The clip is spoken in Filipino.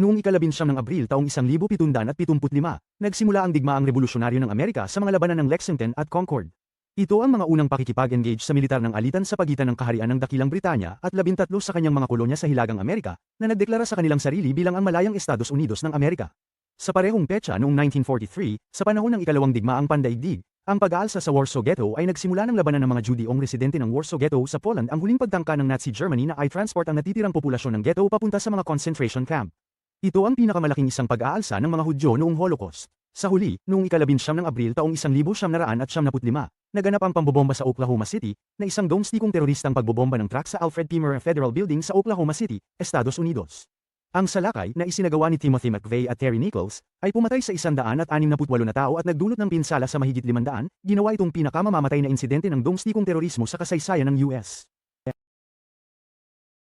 Noong ikalabinsyam ng Abril taong 1775, nagsimula ang digmaang revolusyonaryo ng Amerika sa mga labanan ng Lexington at Concord. Ito ang mga unang pakikipag-engage sa militar ng alitan sa pagitan ng kaharian ng Dakilang Britanya at labintatlo sa kanyang mga kolonya sa Hilagang Amerika, na nagdeklara sa kanilang sarili bilang ang malayang Estados Unidos ng Amerika. Sa parehong petsa noong 1943, sa panahon ng ikalawang digmaang pandaigdig, ang pag-aalsa sa Warsaw Ghetto ay nagsimula ng labanan ng mga Judeong residente ng Warsaw Ghetto sa Poland ang huling pagtangka ng Nazi Germany na i-transport ang natitirang populasyon ng ghetto papunta sa mga concentration camp. Ito ang pinakamalaking isang pag-aalsa ng mga Hudyo noong Holocaust. Sa huli, noong ikalabinsyam ng Abril taong 1975, naganap ang pambobomba sa Oklahoma City, na isang domestikong teroristang pagbobomba ng truck sa Alfred P. Murrah Federal Building sa Oklahoma City, Estados Unidos. Ang salakay na isinagawa ni Timothy McVeigh at Terry Nichols ay pumatay sa 168 na tao at nagdulot ng pinsala sa mahigit 500, ginawa itong pinakamamamatay na insidente ng domestikong terorismo sa kasaysayan ng US.